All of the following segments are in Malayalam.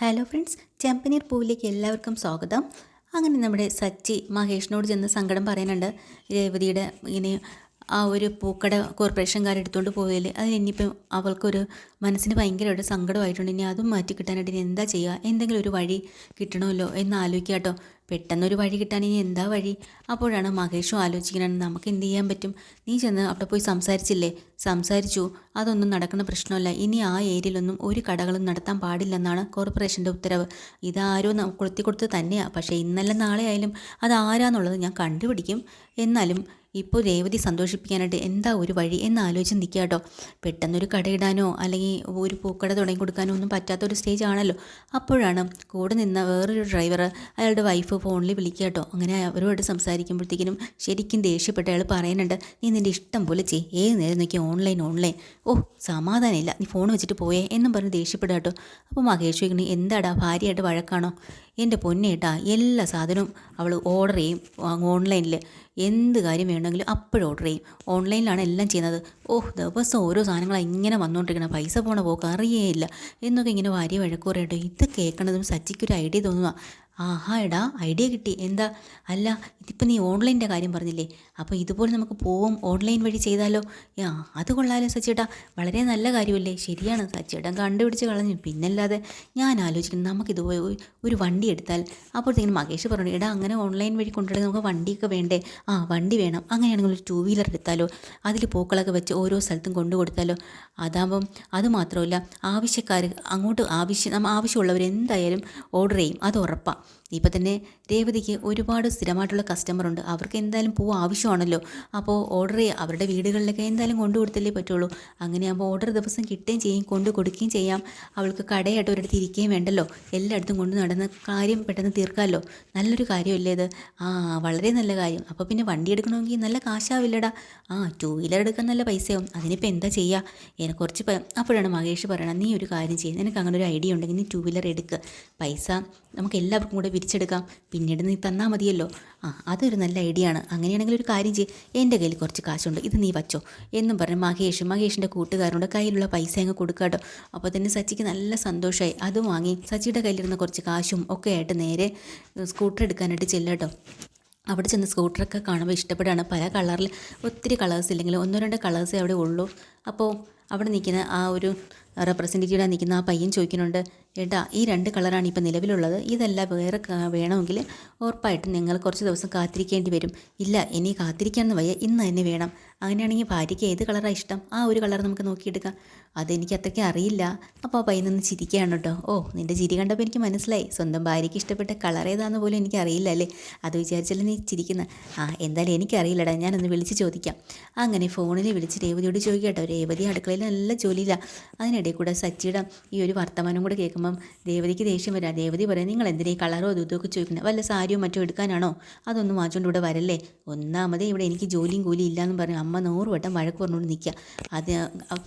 ഹലോ ഫ്രണ്ട്സ് ചെമ്പനീർ പൂവിലേക്ക് എല്ലാവർക്കും സ്വാഗതം. അങ്ങനെ നമ്മുടെ സച്ചി മഹേഷിനോട് ചെന്ന് സങ്കടം പറയാനുണ്ട് രേവതിയുടെ ഇങ്ങനെ ആ ഒരു പൂക്കട കോർപ്പറേഷൻകാരെടുത്തുകൊണ്ട് പോയാൽ അത് ഇനിയിപ്പം അവൾക്കൊരു മനസ്സിന് ഭയങ്കരമായിട്ട് സങ്കടമായിട്ടുണ്ട്. ഇനി അതും മാറ്റി കിട്ടാനായിട്ട് ഇനി എന്താ ചെയ്യുക എന്തെങ്കിലും ഒരു വഴി കിട്ടണമല്ലോ എന്ന് ആലോചിക്കുക കേട്ടോ പെട്ടെന്നൊരു വഴി കിട്ടാൻ ഇനി എന്താ വഴി? അപ്പോഴാണ് മഹേഷും ആലോചിക്കുന്നത് നമുക്ക് എന്ത് ചെയ്യാൻ പറ്റും? നീ ചെന്ന് അവിടെ പോയി സംസാരിച്ചില്ലേ? സംസാരിച്ചു. അതൊന്നും നടക്കുന്ന പ്രശ്നമല്ല. ഇനി ആ ഏരിയയിലൊന്നും ഒരു കടകളും നടത്താൻ പാടില്ലെന്നാണ് കോർപ്പറേഷന്റെ ഉത്തരവ്. ഇതാരോ കൊളുത്തി കൊടുത്ത് തന്നെയാണ് പക്ഷേ ഇന്നല്ല നാളെ ആയാലും അത് ആരാന്നുള്ളത് ഞാൻ കണ്ടുപിടിക്കും. എന്നാലും ഇപ്പോൾ രേവതി സന്തോഷിപ്പിക്കാനായിട്ട് എന്താ ഒരു വഴി? എന്ന് ആലോചിച്ച് നിൽക്കുക കേട്ടോ. പെട്ടെന്നൊരു കടയിടാനോ അല്ലെങ്കിൽ ഒരു പൂക്കട തുടങ്ങി കൊടുക്കാനോ ഒന്നും പറ്റാത്ത ഒരു സ്റ്റേജ് ആണല്ലോ. അപ്പോഴാണ് കൂടെ നിന്ന വേറൊരു ഡ്രൈവർ അയാളുടെ വൈഫ് ഫോണിൽ വിളിക്കുക കേട്ടോ. അങ്ങനെ അവരോട് സംസാരിക്കുമ്പോഴത്തേക്കിനും ശരിക്കും ദേഷ്യപ്പെട്ട് അയാൾ പറയുന്നുണ്ട് നീ നിന്റെ ഇഷ്ടം പോലെ ചെയ്. ഏത് നേരം നോക്കി ഓൺലൈൻ ഓൺലൈൻ ഓ സമാധാനമില്ല. നീ ഫോൺ വെച്ചിട്ട് പോയേ എന്നും പറഞ്ഞ് ദേഷ്യപ്പെടുക കേട്ടോ. അപ്പോൾ മഹേഷ് ചോദിക്കണേ എന്താടാ ഭാര്യയായിട്ട് വഴക്കാണോ? എന്റെ പൊന്നേട്ടാ എല്ലാ സാധനവും അവൾ ഓർഡർ ചെയ്യും ഓൺലൈനിൽ എന്ത് കാര്യം വേണമെങ്കിലും അപ്പോഴും ഓർഡർ ചെയ്യും. ഓൺലൈനിലാണ് എല്ലാം ചെയ്യുന്നത്. ഓഹ് ദിവസം ഓരോ സാധനങ്ങളാണ് ഇങ്ങനെ വന്നുകൊണ്ടിരിക്കണം പൈസ പോണ പോക്ക് ഇല്ല എന്നൊക്കെ ഇങ്ങനെ വാരി വഴക്ക് പറയട്ടോ ഇത് കേൾക്കണതും സച്ചിക്കൊരു ഐഡിയ തോന്നുക ആഹാ എടാ ഐഡിയ കിട്ടി. എന്താ? അല്ല ഇതിപ്പോൾ നീ ഓൺലൈന്റെ കാര്യം പറഞ്ഞില്ലേ? അപ്പോൾ ഇതുപോലെ നമുക്ക് പോവും ഓൺലൈൻ വഴി ചെയ്താലോ? ആ അത് കൊള്ളാലോ സച്ചിയേട്ടാ വളരെ നല്ല കാര്യമല്ലേ? ശരിയാണ്. സച്ചിയേട്ടൻ കണ്ടുപിടിച്ച് കളഞ്ഞു. പിന്നല്ലാതെ ഞാൻ ആലോചിക്കുന്നു നമുക്കിതുപോലെ ഒരു- വണ്ടി എടുത്താൽ. അപ്പോഴത്തേക്കും മകേഷ് പറഞ്ഞു എടാ അങ്ങനെ ഓൺലൈൻ വഴി കൊണ്ടുവരാൻ നമുക്ക് വണ്ടിയൊക്കെ വേണ്ടേ? ആ വണ്ടി വേണം. അങ്ങനെയാണെങ്കിൽ ഒരു ടൂ വീലർ എടുത്താലോ? അതിൽ പൂക്കളൊക്കെ വെച്ച് ഓരോ സ്ഥലത്തും കൊണ്ടു കൊടുത്താലോ? അതാകുമ്പം അത് മാത്രമല്ല ആവശ്യക്കാർ അങ്ങോട്ട് ആവശ്യം ആവശ്യമുള്ളവർ എന്തായാലും ഓർഡർ ചെയ്യും. അത് ഉറപ്പാണ് ഇപ്പം തന്നെ രേവതിക്ക് ഒരുപാട് സ്ഥിരമായിട്ടുള്ള കസ്റ്റമർ ഉണ്ട്. അവർക്ക് എന്തായാലും പൂ ആവശ്യമാണല്ലോ. അപ്പോൾ ഓർഡർ ചെയ്യുക അവരുടെ വീടുകളിലൊക്കെ എന്തായാലും കൊണ്ടു കൊടുത്തല്ലേ പറ്റുള്ളൂ. അങ്ങനെയാകുമ്പോൾ ഓർഡർ ദിവസം കിട്ടുകയും ചെയ്യും കൊണ്ടു കൊടുക്കുകയും ചെയ്യാം. അവൾക്ക് കടയായിട്ട് ഒരിടത്ത് ഇരിക്കുകയും വേണ്ടല്ലോ. എല്ലായിടത്തും കൊണ്ട് നടന്ന കാര്യം പെട്ടെന്ന് തീർക്കാമല്ലോ നല്ലൊരു കാര്യമല്ലേ ഇത്? ആ വളരെ നല്ല കാര്യം. അപ്പോൾ പിന്നെ വണ്ടി എടുക്കണമെങ്കിൽ നല്ല കാശാവില്ലടാ. ആ ടൂ വീലർ എടുക്കാൻ നല്ല പൈസയാവും. അതിനിപ്പോൾ എന്താ ചെയ്യുക എനിക്ക് കുറച്ച് അപ്പോഴാണ് മഹേഷ് പറയണം നീ ഒരു കാര്യം ചെയ്യുന്നത് നിനക്ക് അങ്ങനെ ഒരു ഐഡിയ ഉണ്ടെങ്കിൽ നീ ടൂ വീലർ എടുക്കുക പൈസ നമുക്ക് എല്ലാവർക്കും കൂടെ വിരിച്ചെടുക്കാം. പിന്നീട് നീ തന്നാൽ മതിയല്ലോ. ആ അതൊരു നല്ല ഐഡിയ ആണ് അങ്ങനെയാണെങ്കിൽ ഒരു കാര്യം ചെയ്യും. എന്റെ കയ്യിൽ കുറച്ച് കാശുണ്ട്. ഇത് നീ വച്ചോ. എന്നും പറഞ്ഞ് മഹേഷ് മഹേഷിന്റെ കൂട്ടുകാരനോട് കയ്യിലുള്ള പൈസ അങ്ങ് കൊടുക്കാട്ടോ അപ്പോൾ തന്നെ സച്ചിക്ക് നല്ല സന്തോഷമായി. അത് വാങ്ങി സച്ചിയുടെ കയ്യിലിരുന്ന കുറച്ച് കാശും ഒക്കെ ആയിട്ട് നേരെ സ്കൂട്ടർ എടുക്കാനായിട്ട് ചെല്ലാട്ടോ അവിടെ ചെന്ന് സ്കൂട്ടറൊക്കെ കാണുമ്പോൾ ഇഷ്ടപ്പെടുകയാണ് പല കളറിൽ ഒത്തിരി കളേഴ്സ് ഇല്ലെങ്കിൽ ഒന്നോ രണ്ട് കളേഴ്സേ അവിടെ ഉള്ളൂ. അപ്പോൾ അവിടെ നിൽക്കുന്ന ആ ഒരു റെപ്രസെന്റേറ്റീവ് നിൽക്കുന്ന ആ പയ്യൻ ചോദിക്കുന്നുണ്ട് ഏട്ടാ ഈ രണ്ട് കളറാണ് ഇപ്പോൾ നിലവിലുള്ളത്. ഇതല്ല വേറെ വേണമെങ്കിൽ ഉറപ്പായിട്ടും നിങ്ങൾ കുറച്ച് ദിവസം കാത്തിരിക്കേണ്ടി വരും. ഇല്ല ഇനി കാത്തിരിക്കാമെന്ന് വയ്യ. ഇന്ന് തന്നെ വേണം. അങ്ങനെയാണെങ്കിൽ ഭാര്യയ്ക്ക് ഏത് കളറാണ് ഇഷ്ടം? ആ ഒരു കളർ നമുക്ക് നോക്കിയെടുക്കാം. അതെനിക്ക് അത്രയ്ക്ക് അറിയില്ല. അപ്പോൾ ആ പയ്യൻ നിന്ന് ചിരിക്കുകയാണ് കേട്ടോ. ഓ നിന്റെ ചിരി കണ്ടപ്പോൾ എനിക്ക് മനസ്സിലായി. സ്വന്തം ഭാര്യയ്ക്ക് ഇഷ്ടപ്പെട്ട കളർ ഏതാണെന്ന് പോലും എനിക്ക് അറിയില്ല അല്ലേ? അത് വിചാരിച്ചല്ലേ നീ ചിരിക്കുന്ന. ആ എന്തായാലും എനിക്കറിയില്ലടാ. ഞാനൊന്ന് വിളിച്ച് ചോദിക്കാം. അങ്ങനെ ഫോണിൽ വിളിച്ച് രേവതിയോട് ചോദിക്കാം കേട്ടോ. രേവതി അടുക്കളയിൽ നല്ല ജോലിയില്ല അതിനിടയിൽ കൂടെ സച്ചിയുടെ ഈ ഒരു വർത്തമാനം കൂടെ കേൾക്കുമ്പം രേവതിക്ക് ദേഷ്യം വരാം. രേവതി പറയാം നിങ്ങൾ എന്തിനാ ഈ കളറോ അതും ഇതൊക്കെ ചോദിക്കുന്നത് വല്ല സാരിയോ മറ്റോ എടുക്കാനാണോ? അതൊന്നും വാങ്ങിച്ചുകൊണ്ട് ഇവിടെ വരല്ലേ? ഒന്നാമതേ ഇവിടെ എനിക്ക് ജോലിയും കൂലിയും ഇല്ലയെന്നും പറഞ്ഞ് അമ്മ നൂറ് വട്ടം വഴക്ക് പറഞ്ഞുകൊണ്ട് നിൽക്കുക. അത്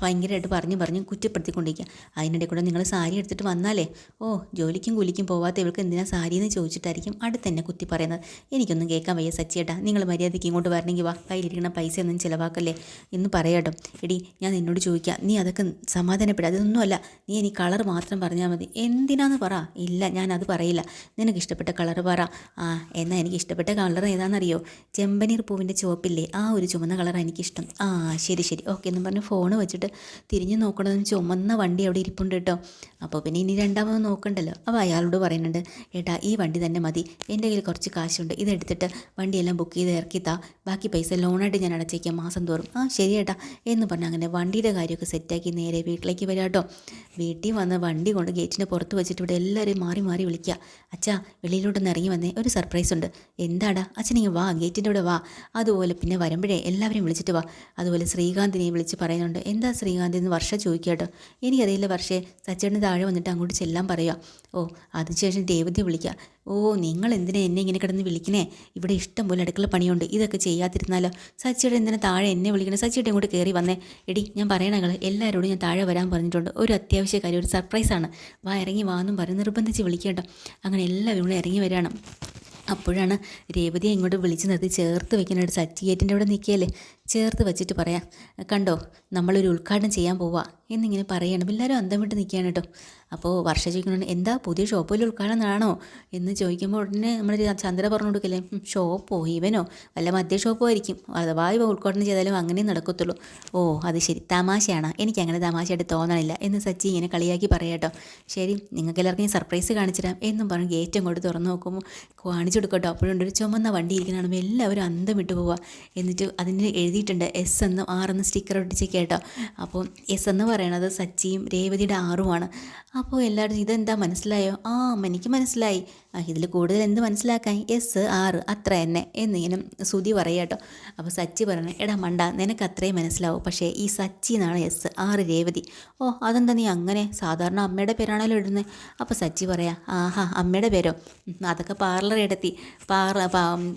ഭയങ്കരമായിട്ട് പറഞ്ഞ് പറഞ്ഞ് കുറ്റപ്പെടുത്തിക്കൊണ്ടിരിക്കുക. അതിനിടയിൽ കൂടെ നിങ്ങൾ സാരി എടുത്തിട്ട് വന്നാലേ ഓ ജോലിക്കും കൂലിക്കും പോവാത്ത ഇവൾക്ക് എന്തിനാ സാരി എന്ന് ചോദിച്ചിട്ടായിരിക്കും അടുത്ത് തന്നെ കുത്തി പറയുന്നത്. എനിക്കൊന്നും കേൾക്കാൻ വയ്യ സച്ചിയേട്ടാ നിങ്ങൾ മര്യാദയ്ക്ക് ഇങ്ങോട്ട് വരണമെങ്കിൽ വാ കയ്യിലിരിക്കുന്ന പൈസ ഒന്നും ചിലവാക്കല്ലേ എന്ന് പറയാട്ടോ എടി ഞാൻ നിന്നോട് ചോദിക്കാം നീ അതൊക്കെ സമാധാനപ്പെടുക അതൊന്നുമല്ല നീ എനിക്ക് കളർ മാത്രം പറഞ്ഞാൽ മതി. എന്തിനാന്ന് പറ. ഇല്ല ഞാൻ അത് പറയില്ല. നിനക്ക് ഇഷ്ടപ്പെട്ട കളർ പറ. ആ എന്നാൽ എനിക്ക് ഇഷ്ടപ്പെട്ട കളർ ഏതാണെന്നറിയോ? ചെമ്പനീർ പൂവിന്റെ ചുവപ്പില്ലേ? ആ ഒരു ചുമന്ന കളറാണ് എനിക്കിഷ്ടം. ആ ശരി ശരി. ഓക്കെ എന്ന് പറഞ്ഞ് ഫോൺ വെച്ചിട്ട് തിരിഞ്ഞ് നോക്കണമെന്ന് ചുമന്ന വണ്ടി അവിടെ ഇരിപ്പുണ്ട് കേട്ടോ. അപ്പോൾ പിന്നെ ഇനി രണ്ടാമത് നോക്കണ്ടല്ലോ. അപ്പോൾ അയാളോട് പറയുന്നുണ്ട് ഏട്ടാ ഈ വണ്ടി തന്നെ മതി. എന്റെ കയ്യിൽ കുറച്ച് കാശുണ്ട്. ഇതെടുത്തിട്ട് വണ്ടിയെല്ലാം ബുക്ക് ചെയ്ത് ഇറക്കിത്താ ബാക്കി പൈസ ലോണായിട്ട് ഞാൻ അടച്ചേക്കാം മാസം തോറും. ആ ശരി ഏട്ടാ. എന്ന് പറഞ്ഞ് അങ്ങനെ വണ്ടിയുടെ കാര്യമൊക്കെ സെറ്റാക്കി നേരെ വീട്ടിലേക്ക് വരാം കേട്ടോ. വീട്ടിൽ വന്ന് വണ്ടി കൊണ്ട് ഗേറ്റിന്റെ പുറത്ത് വെച്ചിട്ട് ഇവിടെ എല്ലാവരെയും മാറി മാറി വിളിക്കുക. അച്ഛാ വെളിയിലോട്ടൊന്ന് ഇറങ്ങി വന്നേ. ഒരു സർപ്രൈസ് ഉണ്ട്. എന്താടാ? അച്ഛനിങ്ങ് വാ. ഗേറ്റിന്റെ അവിടെ വാ. അതുപോലെ പിന്നെ വരുമ്പോഴേ എല്ലാവരെയും വിളിച്ചിട്ട് വാ. അതുപോലെ ശ്രീകാന്തിനെ വിളിച്ച് പറയുന്നുണ്ട് എന്താ ശ്രീകാന്തി എന്ന് വർഷ ചോദിക്കാട്ടോ എനിക്കറിയില്ല വർഷേ സച്ചേട്ടന് താഴെ വന്നിട്ട് അങ്ങോട്ട് ചെല്ലാൻ പറയുക. ഓ അതിനുശേഷം ദേവതി വിളിക്കുക ഓ നിങ്ങൾ എന്തിനാ എന്നെ ഇങ്ങനെ കിടന്ന് വിളിക്കണേ? ഇവിടെ ഇഷ്ടം പോലെ അടുക്കള പണിയുണ്ട് ഇതൊക്കെ ചെയ്യാതിരുന്നാലോ? സച്ചിയുടെ എന്തിനാ താഴെ എന്നെ വിളിക്കണേ? സച്ചിയുടെ ഇങ്ങോട്ട് കയറി വന്നേ. എടി ഞാൻ പറയണങ്ങൾ എല്ലാവരോടും ഞാൻ താഴെ വരാൻ പറഞ്ഞിട്ടുണ്ട്. ഒരു അത്യാവശ്യ കാര്യം ഒരു സർപ്രൈസാണ് വാ ഇറങ്ങി വാ എന്നും പറഞ്ഞ് നിർബന്ധിച്ച് വിളിക്കേട്ടോ അങ്ങനെ എല്ലാവരും കൂടെ ഇറങ്ങി വരികയാണ്. അപ്പോഴാണ് രേവതിയെ ഇങ്ങോട്ട് വിളിച്ച് നിർത്തി ചേർത്ത് വെക്കാനായിട്ട് സച്ചിയേറ്റിന്റെ അവിടെ നിൽക്കുകയല്ലേ? ചേർത്ത് വെച്ചിട്ട് പറയാം കണ്ടോ നമ്മളൊരു ഉദ്ഘാടനം ചെയ്യാൻ പോവാ എന്നിങ്ങനെ പറയണം. എല്ലാവരും അന്തം വിട്ട് നിൽക്കുകയാണ് കേട്ടോ. അപ്പോൾ വർഷ ചോദിക്കുന്നുണ്ട് എന്താ പുതിയ ഷോപ്പിൽ ഉദ്ഘാടനമാണോ എന്ന് ചോദിക്കുമ്പോൾ ഉടനെ നമ്മൾ ചന്ദ്ര പറഞ്ഞു കൊടുക്കില്ലേ ഷോപ്പോ ഇവനോ? വല്ല മദ്യ ഷോപ്പോ ആയിരിക്കും. അഥവാ ഇവ ഉദ്ഘാടനം ചെയ്താലും അങ്ങനെ നടക്കത്തുള്ളൂ. ഓ അത് ശരി. തമാശയാണ്. എനിക്ക് അങ്ങനെ തമാശയായിട്ട് തോന്നണില്ല എന്ന് സച്ചി ഇങ്ങനെ കളിയാക്കി പറയാട്ടോ ശരി നിങ്ങൾക്ക് എല്ലാവർക്കും സർപ്രൈസ് കാണിച്ചു തരാം എന്നും പറഞ്ഞ് ഗേറ്റ് അങ്ങോട്ട് തുറന്ന് നോക്കുമ്പോൾ കാണിച്ചു കൊടുക്കട്ടോ അപ്പോഴുണ്ട് ഒരു ചുമന്ന വണ്ടി ഇരിക്കുന്നതാണ്. എല്ലാവരും അന്തം വിട്ടു പോവുക എന്നിട്ട് അതിന് എഴുതിയിട്ടുണ്ട് എസ് എന്നും ആർ എന്നും സ്റ്റിക്കർ ഒട്ടിച്ച് കേട്ടോ. അപ്പോൾ എസ് എന്ന് പറയണത് സച്ചിയും രേവതിയുടെ ആറുമാണ് അപ്പോൾ എല്ലാവരും ഇതെന്താ മനസ്സിലായോ? ആ എനിക്ക് മനസ്സിലായി. ഇതിൽ കൂടുതൽ എന്ത് മനസ്സിലാക്കാൻ? എസ് ആറ് അത്ര തന്നെ എന്നിങ്ങനെ സുതി പറയുക കേട്ടോ. അപ്പോൾ സച്ചി പറയണേ എടാ മണ്ട നിനക്ക് അത്രയും മനസ്സിലാവും. പക്ഷേ ഈ സച്ചി എന്നാണ് എസ് ആറ് രേവതി. ഓ അതെന്താ നീ അങ്ങനെ? സാധാരണ അമ്മയുടെ പേരാണല്ലോ ഇടുന്നത് അപ്പോൾ സച്ചി പറയാം ആഹാ അമ്മയുടെ പേരോ? അതൊക്കെ പാർലർ എടുത്തി. പാർ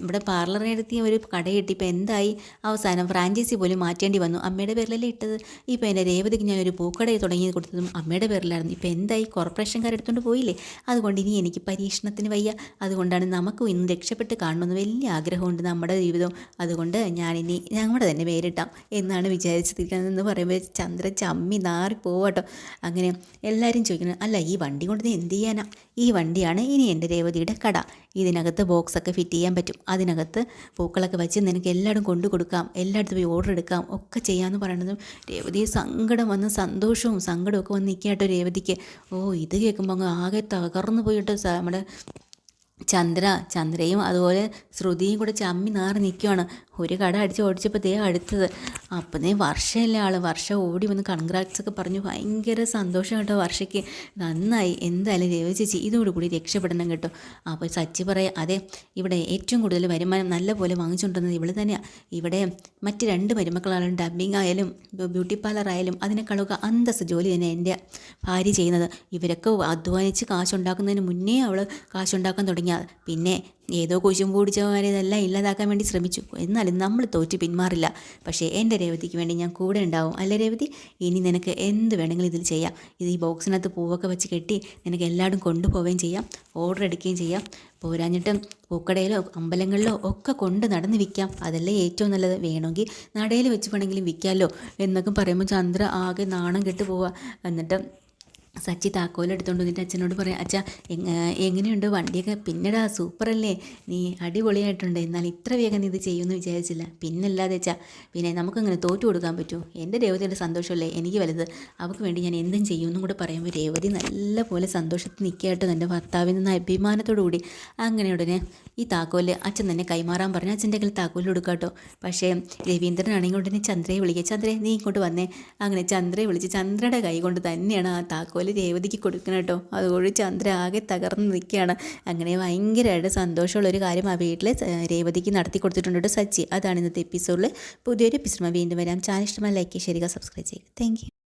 ഇവിടെ പാർലർ എടുത്തി ഒരു കടയിട്ടി ഇപ്പോൾ എന്തായി? അവസാനം ഫ്രാഞ്ചൈസി പോലും മാറ്റേണ്ടി വന്നു. അമ്മയുടെ പേരിലല്ലേ ഇട്ടത്? ഇപ്പോൾ എന്റെ രേവതിക്ക് ഞാൻ ഒരു പൂക്കട തുടങ്ങി കൊടുത്തതും അമ്മയുടെ പേരിലായിരുന്നു. ഇപ്പോൾ എന്തായി? കോർപ്പറേഷൻകാരെടുത്തുകൊണ്ട് പോയില്ലേ? അതുകൊണ്ട് ഇനി എനിക്ക് പരീക്ഷണത്തിന് വയ്യ. അതുകൊണ്ടാണ് നമുക്കും ഇന്ന് രക്ഷപ്പെട്ട് കാണണമെന്ന് വലിയ ആഗ്രഹമുണ്ട് നമ്മുടെ ജീവിതം അതുകൊണ്ട് ഞാനിനി ഞങ്ങളുടെ തന്നെ പേരിട്ടാം എന്നാണ് വിചാരിച്ചിരിക്കുന്നതെന്ന് പറയുമ്പോൾ ചന്ദ്ര ചമ്മി നാറി പോവാട്ടോ അങ്ങനെ എല്ലാവരും ചോദിക്കുന്നത് അല്ല ഈ വണ്ടി കൊണ്ട് എന്ത് ചെയ്യാനാ? ഈ വണ്ടിയാണ് ഇനി എന്റെ രേവതിയുടെ കട. ഇതിനകത്ത് ബോക്സൊക്കെ ഫിറ്റ് ചെയ്യാൻ പറ്റും. അതിനകത്ത് പൂക്കളൊക്കെ വെച്ച് നിനക്ക് എല്ലായിടും കൊണ്ടു കൊടുക്കാം. എല്ലായിടത്തും പോയി ഓർഡർ എടുക്കാം. ഒക്കെ ചെയ്യാമെന്ന് പറയണതും രേവതിയെ സങ്കടം വന്ന് സന്തോഷവും സങ്കടവും ഒക്കെ വന്ന് നിൽക്കാട്ടോ രേവതിക്ക്. ഓ ഇത് കേൾക്കുമ്പോൾ അങ്ങ് ആകെ തകർന്നു പോയിട്ട് നമ്മുടെ ചന്ദ്ര ചന്ദ്രയും അതുപോലെ ശ്രുതിയും കൂടെ ചമ്മി നാറി നിൽക്കുവാണ് ഒരു കട അടിച്ച് ഓടിച്ചപ്പോൾ ദേ അടുത്തത്. അപ്പം ദേ വർഷമല്ലേ ആൾ വർഷ ഓടി വന്ന് കൺഗ്രാറ്റ്സ് ഒക്കെ പറഞ്ഞു. ഭയങ്കര സന്തോഷം കേട്ടോ വർഷയ്ക്ക്. നന്നായി. എന്തായാലും രവി ചേച്ചി ഇതോടുകൂടി രക്ഷപ്പെടണം കേട്ടോ. അപ്പോൾ സച്ചി പറയാം അതെ ഇവിടെ ഏറ്റവും കൂടുതൽ വരുമാനം നല്ല പോലെ വാങ്ങിച്ചുകൊണ്ടിരുന്നത് ഇവിടെ തന്നെയാണ് ഇവിടെ മറ്റ് രണ്ട് മരുമക്കളായാലും ഡബ്ബിംഗ് ആയാലും ബ്യൂട്ടി പാർലർ ആയാലും അതിനേക്കാളൊക്കെ അന്തസ് ജോലി തന്നെ എന്റെ ഭാര്യ ചെയ്യുന്നത്. ഇവരൊക്കെ അധ്വാനിച്ച് കാശുണ്ടാക്കുന്നതിന് മുന്നേ അവൾ കാശുണ്ടാക്കാൻ തുടങ്ങിയ. പിന്നെ ഏതോ കുശും ഇതെല്ലാം ഇല്ലാതാക്കാൻ വേണ്ടി ശ്രമിച്ചു. എന്നാലും നമ്മൾ തോറ്റ് പിന്മാറില്ല. പക്ഷേ എന്റെ രേവതിക്ക് വേണ്ടി ഞാൻ കൂടെ ഉണ്ടാവും. അല്ലേ രേവതി? ഇനി നിനക്ക് എന്ത് വേണമെങ്കിലും ഇതിൽ ചെയ്യാം. ഇത് ഈ ബോക്സിനകത്ത് പൂവൊക്കെ വെച്ച് കെട്ടി നിനക്ക് എല്ലായിടും കൊണ്ടുപോവുകയും ചെയ്യാം. ഓർഡർ എടുക്കുകയും ചെയ്യാം. പോരാഞ്ഞിട്ടും പൂക്കടയിലോ അമ്പലങ്ങളിലോ ഒക്കെ കൊണ്ട് നടന്ന് വിൽക്കാം. അതല്ലേ ഏറ്റവും നല്ലത്. വേണമെങ്കിൽ നടയിൽ വെച്ച് വേണമെങ്കിലും വിൽക്കാമല്ലോ എന്നൊക്കെ പറയുമ്പോൾ ചന്ദ്ര ആകെ നാണം കെട്ട് പോവുക. എന്നിട്ട് സച്ചി താക്കോൽ എടുത്തുകൊണ്ട് വന്നിട്ട് അച്ഛനോട് പറയാം അച്ഛ എങ്ങ- എങ്ങനെയുണ്ട് വണ്ടിയൊക്കെ? പിന്നെടാ സൂപ്പറല്ലേ? നീ അടിപൊളിയായിട്ടുണ്ട്. എന്നാൽ ഇത്ര വേഗം നീ ഇത് ചെയ്യുമെന്ന് വിചാരിച്ചില്ല. പിന്നല്ലാതെ അച്ഛാ പിന്നെ നമുക്കങ്ങനെ തോറ്റു കൊടുക്കാൻ പറ്റുമോ? എന്റെ രേവതിയുടെ സന്തോഷമല്ലേ? എനിക്ക് വലുത്. അവൾക്ക് വേണ്ടി ഞാൻ എന്തും ചെയ്യുമെന്നും കൂടെ പറയുമ്പോൾ രേവതി നല്ല പോലെ സന്തോഷത്തിൽ നിൽക്കുകയായിട്ട് എന്റെ ഭർത്താവിൽ നിന്ന് അഭിമാനത്തോടു കൂടി. അങ്ങനെ ഉടനെ ഈ താക്കോൽ അച്ഛൻ തന്നെ കൈമാറാൻ പറഞ്ഞു. അച്ഛന്റെ കയ്യിൽ താക്കോൽ കൊടുക്കാട്ടോ. പക്ഷേ രവീന്ദ്രനാണെങ്കിൽ ഉടനെ ചന്ദ്രയെ വിളിക്കുക. ചന്ദ്രയെ നീ ഇങ്ങോട്ട് വന്നേ. അങ്ങനെ ചന്ദ്രയെ വിളിച്ച് ചന്ദ്രയുടെ കൈ കൊണ്ട് തന്നെയാണ് ആ താക്കോൽ രേവതിക്ക് കൊടുക്കണം കേട്ടോ. അതുകൊണ്ട് ചന്ദ്ര ആകെ തകർന്ന് നിൽക്കുകയാണ്. അങ്ങനെ ഭയങ്കരമായിട്ട് സന്തോഷമുള്ള ഒരു കാര്യം ആ വീട്ടിൽ രേവതിക്ക് നടത്തി കൊടുത്തിട്ടുണ്ട് കേട്ടോ സച്ചി. അതാണ് ഇന്നത്തെ എപ്പിസോഡിൽ പുതിയൊരു എപ്പിസോഡ് വീണ്ടും വരാം. ചാനൽ ഇഷ്ടമായി ലൈക്ക് ചെയ്യുക സബ്സ്ക്രൈബ് ചെയ്യുക താങ്ക്